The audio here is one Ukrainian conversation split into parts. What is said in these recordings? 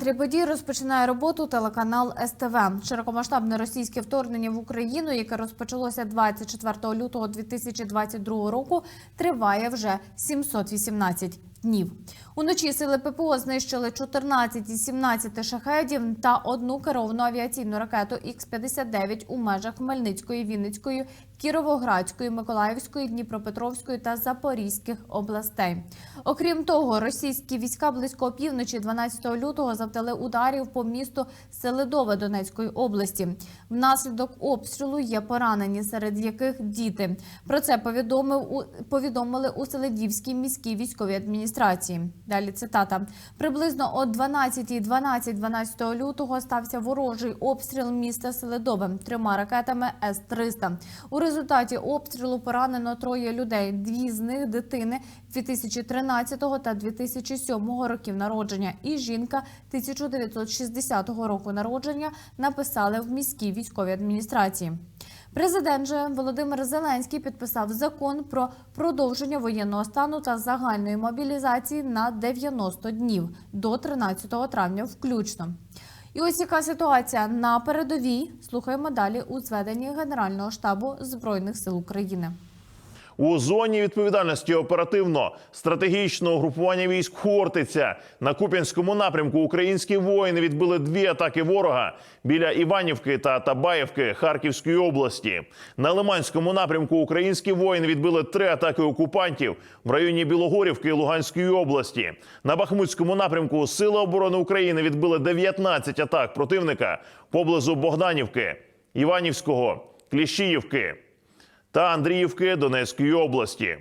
центрі подій розпочинає роботу телеканал СТВ. Широкомасштабне російське вторгнення в Україну, яке розпочалося 24 лютого 2022 року, триває вже 718 днів. Уночі сили ППО знищили 14 із 17 шахедів та одну керовану авіаційну ракету Х-59 у межах Хмельницької, Вінницької, Кіровоградської, Миколаївської, Дніпропетровської та Запорізьких областей. Окрім того, російські війська близько опівночі 12 лютого завдали ударів по місту Селидове Донецької області. Внаслідок обстрілу є поранені, серед яких діти. Про це повідомив повідомили у Селидівській міській військовій адміністрації. Далі цитата: приблизно о 12.12 12, 12 лютого стався ворожий обстріл міста Селидове трьома ракетами С-300. У результаті обстрілу поранено троє людей. Дві з них дитини 2013 та 2007 років народження, і жінка 1960 року народження написали в міській військовій адміністрації. Президент же Володимир Зеленський підписав закон про продовження воєнного стану та загальної мобілізації на 90 днів до 13 травня включно. І ось яка ситуація на передовій. Слухаємо далі у зведенні Генерального штабу Збройних сил України. У зоні відповідальності оперативно стратегічного групування військ Хортиця на Куп'янському напрямку українські воїни відбили дві атаки ворога біля Іванівки та Табаєвки Харківської області. На Лиманському напрямку українські воїни відбили три атаки окупантів в районі Білогорівки Луганської області. На Бахмутському напрямку Сили оборони України відбили 19 атак противника поблизу Богданівки, Іванівського, Кліщіївки та Андріївки Донецької області.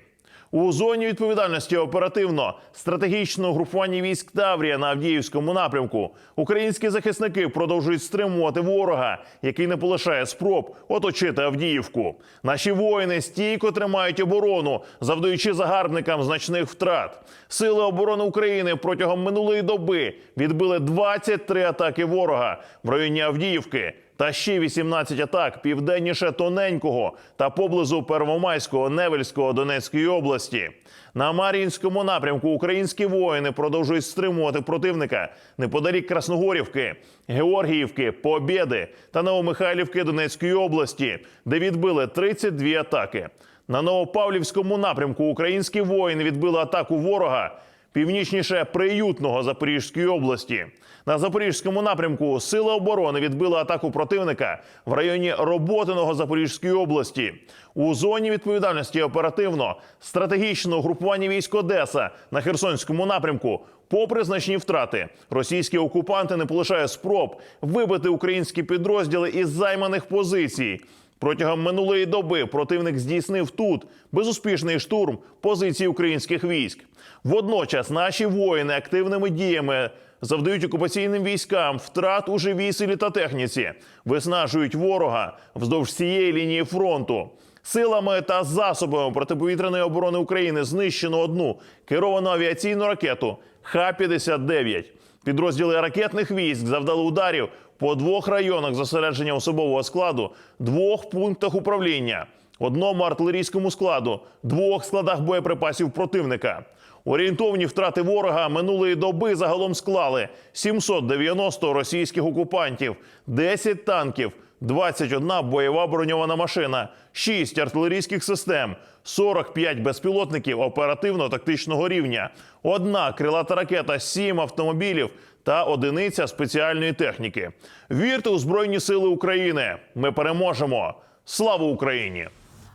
У зоні відповідальності оперативно стратегічного групування військ Таврія на Авдіївському напрямку українські захисники продовжують стримувати ворога, який не полишає спроб оточити Авдіївку. Наші воїни стійко тримають оборону, завдаючи загарбникам значних втрат. Сили оборони України протягом минулої доби відбили 23 атаки ворога в районі Авдіївки та ще 18 атак південніше Тоненького та поблизу Первомайського Невельського Донецької області. На Мар'їнському напрямку українські воїни продовжують стримувати противника неподалік Красногорівки, Георгіївки, Побєди та Новомихайлівки Донецької області, де відбили 32 атаки. На Новопавлівському напрямку українські воїни відбили атаку ворога північніше приютного Запорізької області. На запорізькому напрямку Сили оборони відбили атаку противника в районі Роботиного Запорізької області. У зоні відповідальності оперативно стратегічного групування військ Одеса на Херсонському напрямку. Попри значні втрати, російські окупанти не полишає спроб вибити українські підрозділи із займаних позицій. Протягом минулої доби противник здійснив тут безуспішний штурм позицій українських військ. Водночас наші воїни активними діями завдають окупаційним військам втрат у живій силі та техніці, виснажують ворога вздовж цієї лінії фронту. Силами та засобами протиповітряної оборони України знищено одну керовану авіаційну ракету Х-59. Підрозділи ракетних військ завдали ударів по двох районах зосередження особового складу, двох пунктах управління, одному артилерійському складу, двох складах боєприпасів противника. Орієнтовні втрати ворога минулої доби загалом склали 790 російських окупантів, 10 танків, 21 бойова броньована машина, 6 артилерійських систем, 45 безпілотників оперативно-тактичного рівня, одна крилата ракета, 7 автомобілів та одиниця спеціальної техніки. Вірте у Збройні Сили України! Ми переможемо! Слава Україні!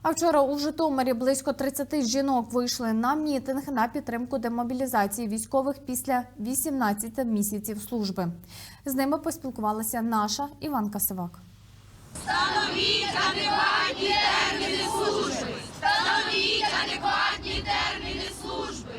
А вчора у Житомирі близько 30 жінок вийшли на мітинг на підтримку демобілізації військових після 18 місяців служби. З ними поспілкувалася наша Іванка Сивак. Адекватні терміни служби! Встановіть адекватні терміни служби!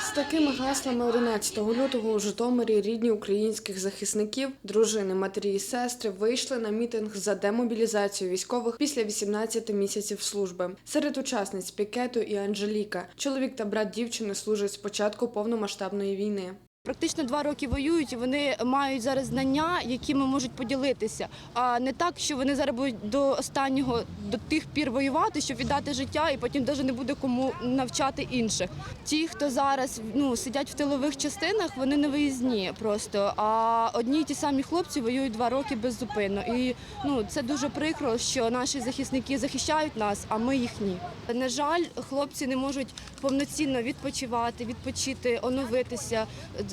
З такими гаслами 11 лютого у Житомирі рідні українських захисників, дружини, матері і сестри вийшли на мітинг за демобілізацію військових після 18 місяців служби. Серед учасниць Пікету і Анжеліка. Чоловік та брат дівчини служать з початку повномасштабної війни. Практично два роки воюють, і вони мають зараз знання, якими можуть поділитися. А не так, що вони зараз будуть до останнього до тих пір воювати, щоб віддати життя, і потім навіть не буде кому навчати інших. Ті, хто зараз ну сидять в тилових частинах, вони не виїзні просто. А одні й ті самі хлопці воюють два роки беззупинно. І ну це дуже прикро, що наші захисники захищають нас, а ми їх ні. На жаль, хлопці не можуть повноцінно відпочивати, відпочити, оновитися,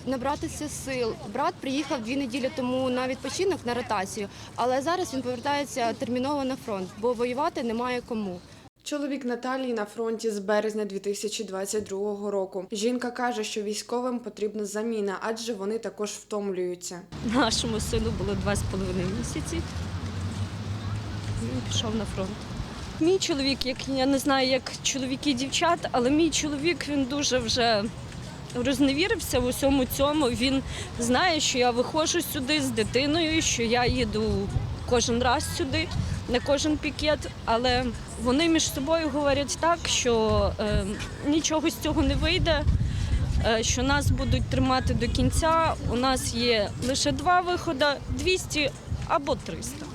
набратися сил. Брат приїхав дві неділі тому на відпочинок на ротацію, але зараз він повертається терміново на фронт, бо воювати немає кому. Чоловік Наталії на фронті з березня 2022 року. Жінка каже, що військовим потрібна заміна, адже вони також втомлюються. Нашому сину було два з половиною місяці. Він пішов на фронт. Мій чоловік, як я не знаю, як чоловіки і дівчат, але мій чоловік він дуже вже розневірився в усьому цьому. Він знає, що я виходжу сюди з дитиною, що я їду кожен раз сюди, на кожен пікет. Але вони між собою говорять так, що е, нічого з цього не вийде е, що нас будуть тримати до кінця. У нас є лише два виходи 200 або 300.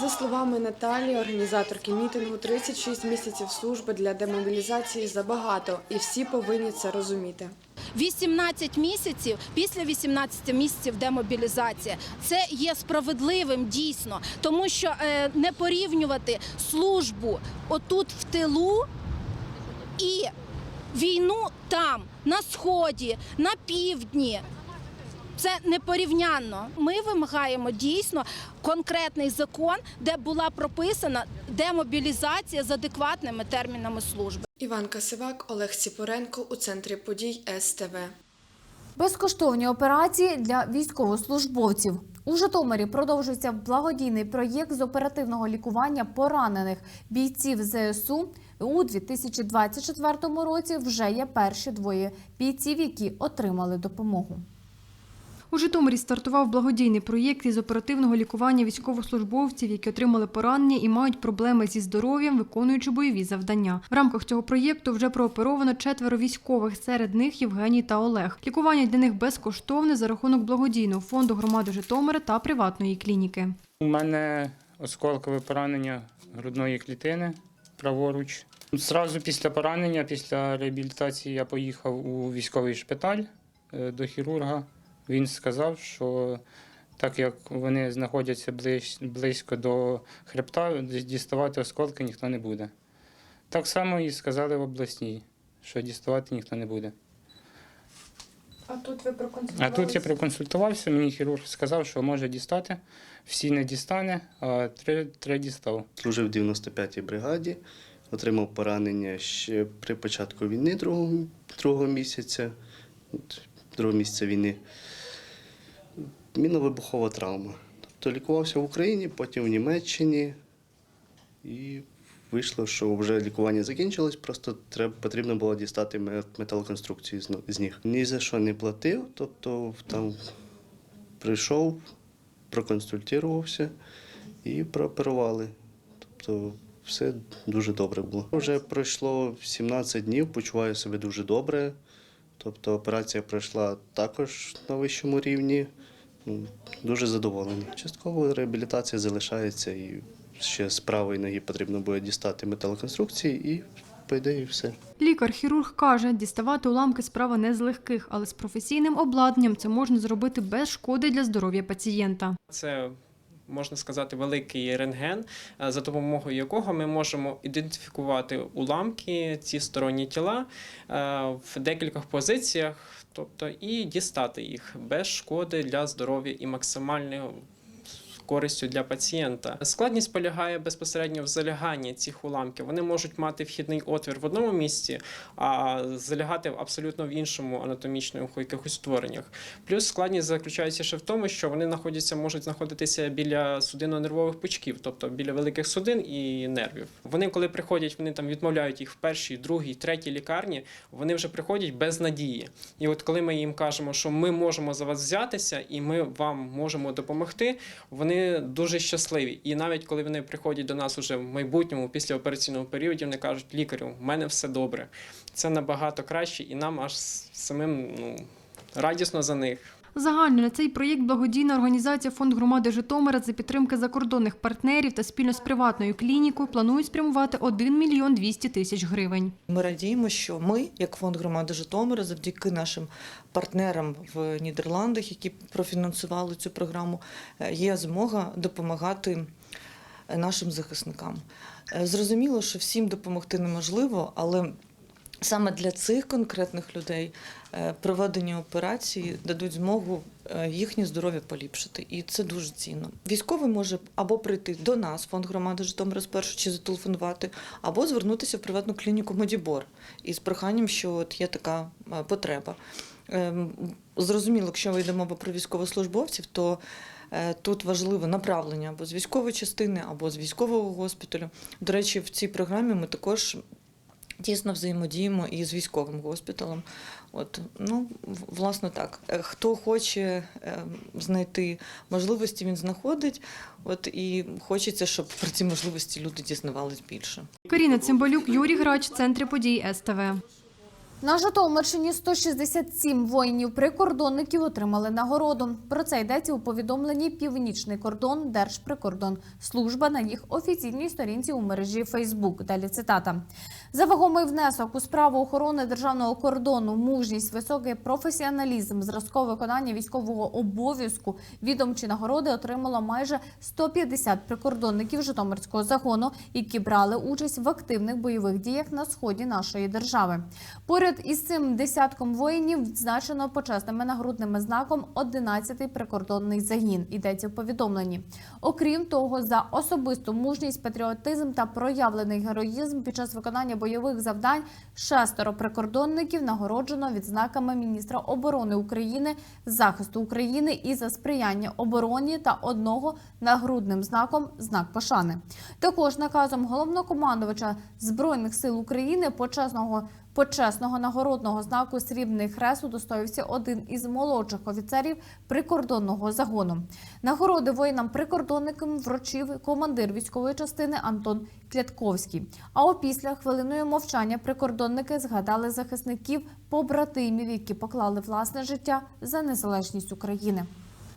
За словами Наталії, організаторки мітингу, 36 місяців служби для демобілізації забагато, і всі повинні це розуміти. 18 місяців після 18 місяців демобілізація. Це є справедливим дійсно, тому що е, не порівнювати службу отут в тилу і війну там, на сході, на півдні. Це непорівнянно. Ми вимагаємо дійсно конкретний закон, де була прописана демобілізація з адекватними термінами служби. Іван Касивак, Олег Сіпоренко у центрі подій СТВ. Безкоштовні операції для військовослужбовців. У Житомирі продовжується благодійний проєкт з оперативного лікування поранених бійців ЗСУ. У 2024 році вже є перші двоє бійців, які отримали допомогу. У Житомирі стартував благодійний проєкт із оперативного лікування військовослужбовців, які отримали поранення і мають проблеми зі здоров'ям, виконуючи бойові завдання. В рамках цього проєкту вже прооперовано четверо військових. Серед них Євгеній та Олег. Лікування для них безкоштовне за рахунок благодійного фонду громади Житомира та приватної клініки. У мене осколкове поранення грудної клітини праворуч. Зразу після поранення, після реабілітації, я поїхав у військовий шпиталь е, до хірурга. Він сказав, що так як вони знаходяться близько до хребта, діставати осколки ніхто не буде. Так само і сказали в обласній, що діставати ніхто не буде. А тут ви А тут я проконсультувався, мені хірург сказав, що може дістати, всі не дістане, а три, три дістав. Служив в 95-й бригаді, отримав поранення ще при початку війни другого, другого місяця, другого місяця війни. Мінно-вибухова травма. Тобто лікувався в Україні, потім в Німеччині. І вийшло, що вже лікування закінчилось, просто треба, потрібно було дістати металоконструкцію з, них. Ні за що не платив, тобто там прийшов, проконсультувався і прооперували. Тобто все дуже добре було. Вже пройшло 17 днів, почуваю себе дуже добре. Тобто операція пройшла також на вищому рівні. Дуже задоволений. Частково реабілітація залишається і ще з правої ноги потрібно буде дістати металоконструкції і, по ідеї, все. Лікар-хірург каже, діставати уламки справа не з легких, але з професійним обладнанням це можна зробити без шкоди для здоров'я пацієнта. Це можна сказати великий рентген, е, за допомогою якого ми можемо ідентифікувати уламки, ці сторонні тіла е, в декількох позиціях, тобто і дістати їх без шкоди для здоров'я і максимальною користю для пацієнта. Складність полягає безпосередньо в заляганні цих уламків. Вони можуть мати вхідний отвір в одному місці, а залягати абсолютно в іншому анатомічному якихось створеннях. Плюс складність заключається ще в тому, що вони знаходяться, можуть знаходитися біля судинно-нервових пучків, тобто біля великих судин і нервів. Вони, коли приходять, вони там відмовляють їх в першій, другій, третій лікарні. Вони вже приходять без надії. І от коли ми їм кажемо, що ми можемо за вас взятися і ми вам можемо допомогти, вони вони дуже щасливі. І навіть коли вони приходять до нас уже в майбутньому, після операційного періоду, вони кажуть, лікарю, в мене все добре. Це набагато краще, і нам аж самим ну, радісно за них. Загально на цей проєкт благодійна організація Фонд громади Житомира за підтримки закордонних партнерів та спільно з приватною клінікою планують спрямувати 1 мільйон 200 тисяч гривень. Ми радіємо, що ми, як фонд громади Житомира, завдяки нашим партнерам в Нідерландах, які профінансували цю програму, е, є змога допомагати нашим захисникам. Е, Зрозуміло, що всім допомогти неможливо, але саме для цих конкретних людей е, проведення операції дадуть змогу е, їхнє здоров'я поліпшити. І це дуже цінно. Військовий може або прийти до нас, фонд громади Житомира спершу чи зателефонувати, або звернутися в приватну клініку Модібор із проханням, що от є така е, потреба. Ем, Зрозуміло, якщо ми йдемо про військовослужбовців, то тут важливе направлення або з військової частини, або з військового госпіталю. До речі, в цій програмі ми також тісно взаємодіємо і з військовим госпіталем. От, ну, власне так. Е, Хто хоче е, знайти можливості, він знаходить. От і хочеться, щоб про ці можливості люди дізнавались більше. Каріна Цимбалюк, Юрій Грач, центр подій СТВ. На Житомирщині 167 воїнів-прикордонників отримали нагороду. Про це йдеться у повідомленні Північний кордон Держприкордон. Служба на їх офіційній сторінці у мережі Фейсбук. Далі цитата. За вагомий внесок у справу охорони державного кордону, мужність, високий професіоналізм, зразкове виконання військового обов'язку. Відомчі нагороди отримало майже 150 прикордонників Житомирського загону, які брали участь в активних бойових діях на сході нашої держави. Поряд із цим десятком воїнів відзначено почесними нагрудними знаком 11-й прикордонний загін. Йдеться в повідомленні. Окрім того, за особисту мужність, патріотизм та проявлений героїзм під час виконання бойових завдань шестеро прикордонників нагороджено відзнаками міністра оборони України, захисту України і за сприяння обороні та одного нагрудним знаком знак пошани. Також наказом головнокомандувача збройних сил України почесного почесного нагородного знаку Срібний хрест удостоївся один із молодших офіцерів прикордонного загону. Нагороди воїнам-прикордонникам вручив командир військової частини Антон Клятковський. А опісля хвилиною мовчання прикордонники згадали захисників побратимів, які поклали власне життя за незалежність України.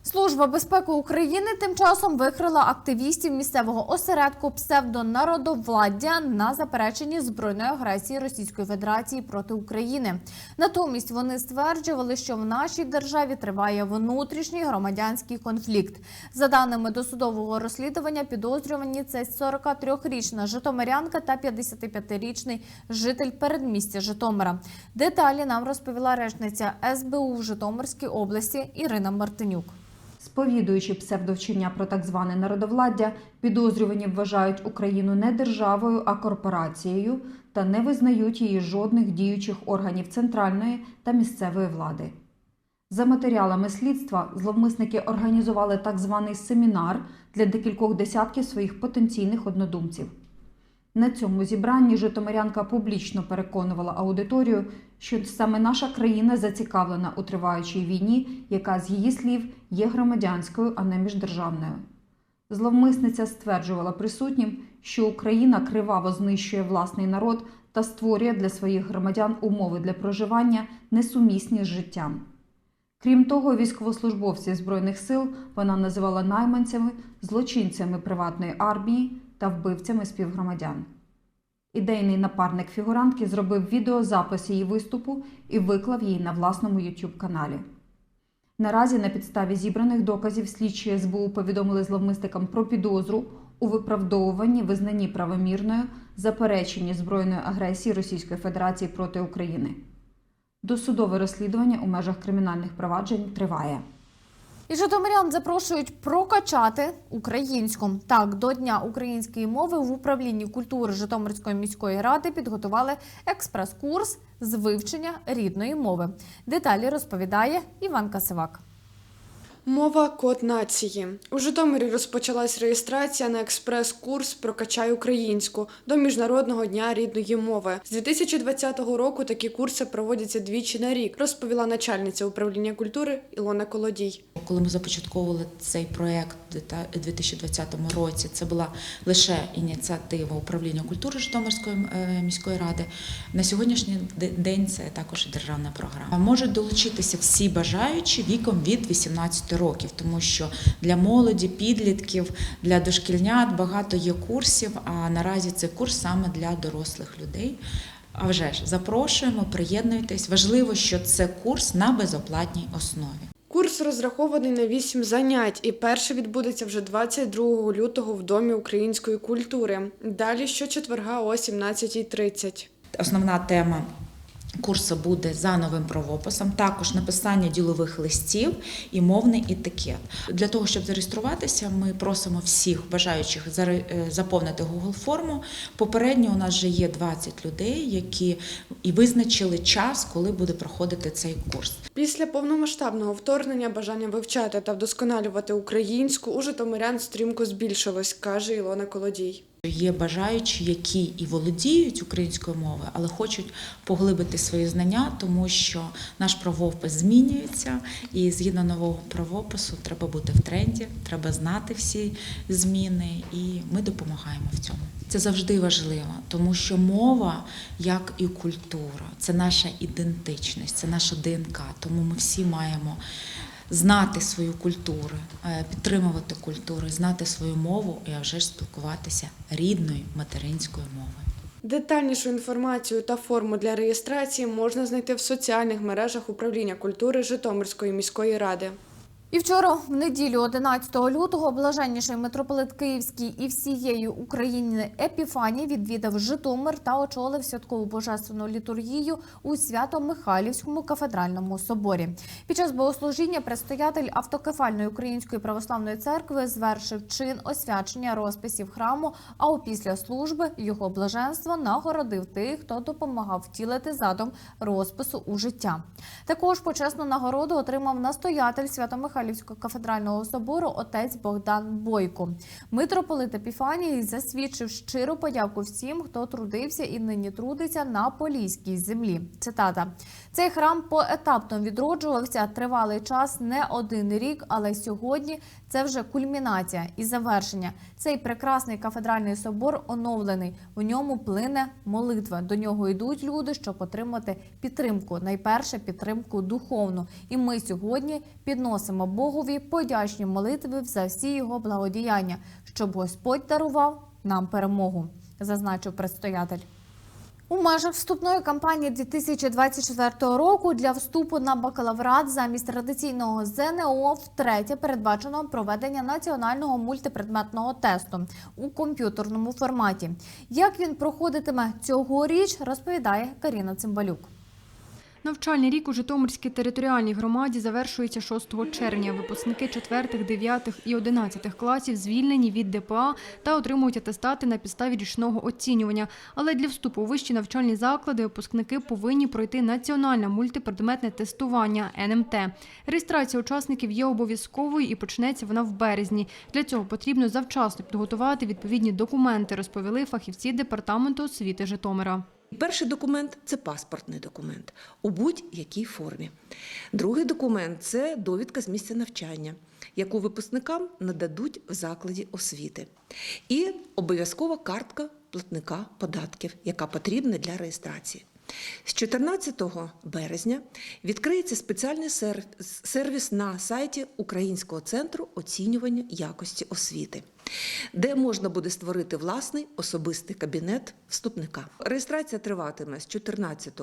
Служба безпеки України тим часом викрила активістів місцевого осередку псевдонародовладдя на запереченні збройної агресії Російської Федерації проти України. Натомість вони стверджували, що в нашій державі триває внутрішній громадянський конфлікт. За даними досудового розслідування, підозрювані це 43-річна житомирянка та 55-річний житель передмістя Житомира. Деталі нам розповіла речниця СБУ в Житомирській області Ірина Мартинюк. Сповідуючи псевдовчення про так зване народовладдя, підозрювані вважають Україну не державою, а корпорацією та не визнають її жодних діючих органів центральної та місцевої влади. За матеріалами слідства, зловмисники організували так званий семінар для декількох десятків своїх потенційних однодумців. На цьому зібранні Житомирянка публічно переконувала аудиторію, що саме наша країна зацікавлена у триваючій війні, яка з її слів є громадянською, а не міждержавною. Зловмисниця стверджувала присутнім, що Україна криваво знищує власний народ та створює для своїх громадян умови для проживання несумісні з життям. Крім того, військовослужбовців збройних сил вона називала найманцями, злочинцями приватної армії та вбивцями співгромадян. Ідейний напарник фігурантки зробив відеозапис її виступу і виклав її на власному youtube каналі. Наразі на підставі зібраних доказів слідчі СБУ повідомили зловмисникам про підозру у виправдовуванні визнанні правомірною запереченні збройної агресії Російської Федерації проти України. Досудове розслідування у межах кримінальних проваджень триває. І житомирян запрошують прокачати українську. Так, до Дня української мови в управлінні культури Житомирської міської ради підготували експрес-курс з вивчення рідної мови. Деталі розповідає Іван Касивак. Мова код нації. У Житомирі розпочалась реєстрація на експрес-курс Прокачай українську до Міжнародного дня рідної мови. З 2020 року такі курси проводяться двічі на рік, розповіла начальниця управління культури Ілона Колодій. Коли ми започатковували цей проект у 2020 році, це була лише ініціатива управління культури Житомирської е, міської ради. На сьогоднішній день це також державна програма. Можуть долучитися всі бажаючі віком від 18 років, тому що для молоді, підлітків, для дошкільнят багато є курсів. А наразі це курс саме для дорослих людей. А вже ж запрошуємо, приєднуйтесь. Важливо, що це курс на безоплатній основі. Курс розрахований на 8 занять, і перше відбудеться вже 22 лютого в Домі української культури. Далі щочетверга о 17.30. Основна тема курсу буде за новим правописом, також написання ділових листів і мовний етикет. Для того, щоб зареєструватися, ми просимо всіх бажаючих е, заповнити Google форму. Попередньо у нас вже є 20 людей, які і визначили час, коли буде проходити цей курс. Після повномасштабного вторгнення бажання вивчати та вдосконалювати українську у житомирян стрімко збільшилось, каже Ілона Колодій. Є бажаючі, які і володіють українською мовою, але хочуть поглибити свої знання, тому що наш правопис змінюється, і згідно нового правопису треба бути в тренді, треба знати всі зміни, і ми допомагаємо в цьому. Це завжди важливо, тому що мова, як і культура, це наша ідентичність, це наша ДНК. Тому ми всі маємо знати свою культуру, е, підтримувати культуру, знати свою мову і а вже ж спілкуватися рідною материнською мовою. Детальнішу інформацію та форму для реєстрації можна знайти в соціальних мережах управління культури Житомирської міської ради. І вчора, в неділю, 11 лютого, блаженніший митрополит Київський і всієї України Епіфаній відвідав Житомир та очолив святкову божественну літургію у Свято-Михайлівському кафедральному соборі. Під час богослужіння предстоятель автокефальної української православної церкви звершив чин освячення розписів храму. А опісля служби його блаженство нагородив тих, хто допомагав втілити задум розпису у життя. Також почесну нагороду отримав настоятель Свято-Михайлівського кафедрального собору отець Богдан Бойко. Митрополит Епіфаній засвідчив щиру подяку всім, хто трудився і нині трудиться на поліській землі. Цитата: цей храм поетапно відроджувався тривалий час, не один рік, але сьогодні це вже кульмінація і завершення. Цей прекрасний кафедральний собор оновлений. У ньому плине молитва. До нього йдуть люди, щоб отримати підтримку. Найперше підтримку духовну. І ми сьогодні підносимо Богові подячні молитви за всі його благодіяння, щоб Господь дарував нам перемогу, зазначив предстоятель. У межах вступної кампанії 2024 року для вступу на бакалаврат замість традиційного ЗНО втретє передбачено проведення національного мультипредметного тесту у комп'ютерному форматі. Як він проходитиме цьогоріч, розповідає Каріна Цимбалюк. Навчальний рік у Житомирській територіальній громаді завершується 6 червня. Випускники 4, 9 і 11 класів звільнені від ДПА та отримують атестати на підставі річного оцінювання. Але для вступу у вищі навчальні заклади випускники повинні пройти національне мультипредметне тестування НМТ. Реєстрація учасників є обов'язковою і почнеться вона в березні. Для цього потрібно завчасно підготувати відповідні документи, розповіли фахівці департаменту освіти Житомира. Перший документ це паспортний документ у будь-якій формі. Другий документ це довідка з місця навчання, яку випускникам нададуть в закладі освіти. І обов'язкова картка платника податків, яка потрібна для реєстрації. З 14 березня відкриється спеціальний сервіс на сайті Українського центру оцінювання якості освіти, де можна буде створити власний особистий кабінет вступника. Реєстрація триватиме з 14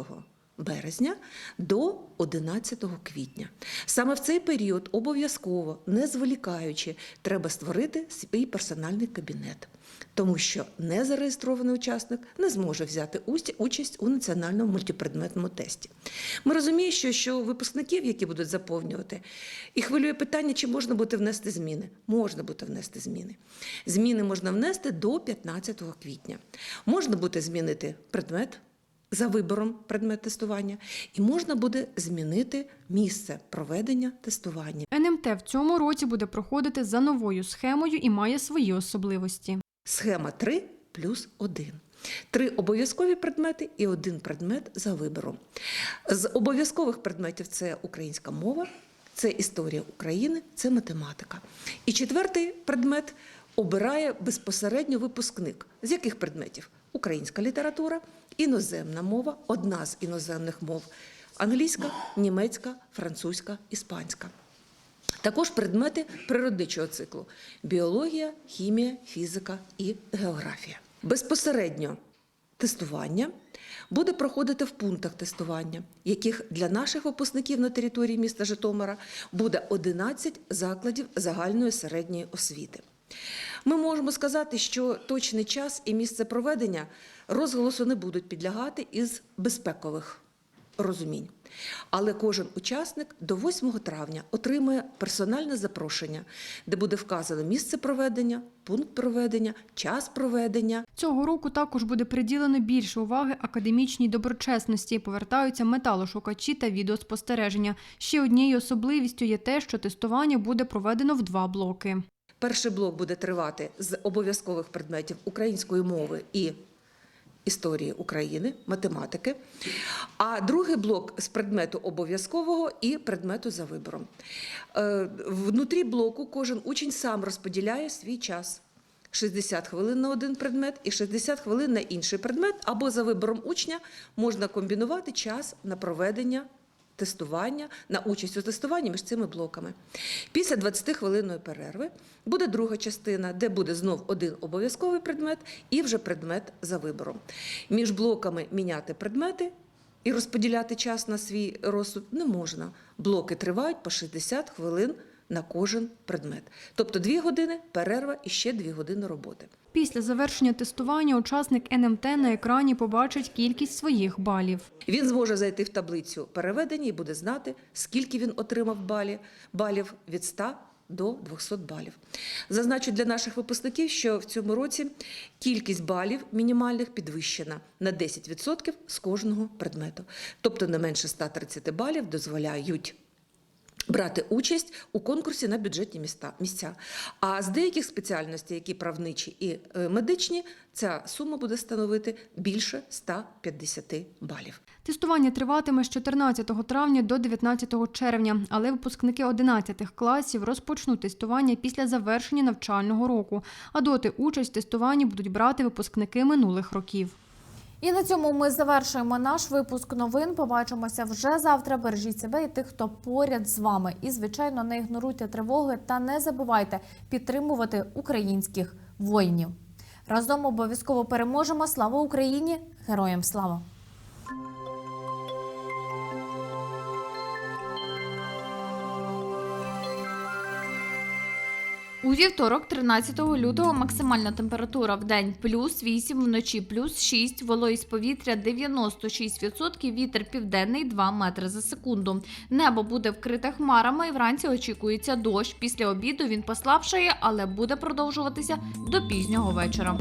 березня до 11 квітня. Саме в цей період обов'язково, не зволікаючи, треба створити свій персональний кабінет. Тому що незареєстрований учасник не зможе взяти участь у національному мультипредметному тесті. Ми розуміємо, що, що випускників, які будуть заповнювати, і хвилює питання, чи можна буде внести зміни. Можна буде внести зміни. Зміни можна внести до 15 квітня. Можна буде змінити предмет за вибором предмет тестування, і можна буде змінити місце проведення тестування. НМТ в цьому році буде проходити за новою схемою і має свої особливості. Схема 3 плюс 1. Три обов'язкові предмети і один предмет за вибором. З обов'язкових предметів це українська мова, це історія України, це математика. І четвертий предмет обирає безпосередньо випускник. З яких предметів? Українська література, іноземна мова, одна з іноземних мов англійська, німецька, французька, іспанська. Також предмети природничого циклу: біологія, хімія, фізика і географія. Безпосередньо тестування буде проходити в пунктах тестування, яких для наших випускників на території міста Житомира буде 11 закладів загальної середньої освіти. Ми можемо сказати, що точний час і місце проведення розголосу не будуть підлягати із безпекових розумінь. Але кожен учасник до 8 травня отримує персональне запрошення, де буде вказано місце проведення, пункт проведення, час проведення. Цього року також буде приділено більше уваги академічній доброчесності. Повертаються металошукачі та відеоспостереження. Ще однією особливістю є те, що тестування буде проведено в два блоки. Перший блок буде тривати з обов'язкових предметів української мови і історії України, математики, а другий блок з предмету обов'язкового і предмету за вибором. Е, Внутрі блоку кожен учень сам розподіляє свій час. 60 хвилин на один предмет і 60 хвилин на інший предмет, або за вибором учня можна комбінувати час на проведення тестування, на участь у тестуванні між цими блоками. Після 20-хвилинної перерви буде друга частина, де буде знов один обов'язковий предмет і вже предмет за вибором. Між блоками міняти предмети і розподіляти час на свій розсуд не можна. Блоки тривають по 60 хвилин на кожен предмет. Тобто 2 години перерва і ще 2 години роботи. Після завершення тестування учасник НМТ на екрані побачить кількість своїх балів. Він зможе зайти в таблицю переведення і буде знати, скільки він отримав балі, балів від 100 до 200 балів. Зазначу для наших випускників, що в цьому році кількість балів мінімальних підвищена на 10% з кожного предмету. Тобто не менше 130 балів дозволяють брати участь у конкурсі на бюджетні міста, місця. А з деяких спеціальностей, які правничі і е, медичні, ця сума буде становити більше 150 балів. Тестування триватиме з 14 травня до 19 червня, але випускники 11 класів розпочнуть тестування після завершення навчального року. А доти участь в тестуванні будуть брати випускники минулих років. І на цьому ми завершуємо наш випуск новин. Побачимося вже завтра. Бережіть себе і тих, хто поряд з вами. І звичайно, не ігноруйте тривоги та не забувайте підтримувати українських воїнів. Разом обов'язково переможемо. Слава Україні! Героям слава! У вівторок, 13 лютого, максимальна температура в день плюс 8, вночі плюс 6, вологість повітря 96%, вітер південний 2 метри за секунду. Небо буде вкрите хмарами і вранці очікується дощ. Після обіду він послабшає, але буде продовжуватися до пізнього вечора.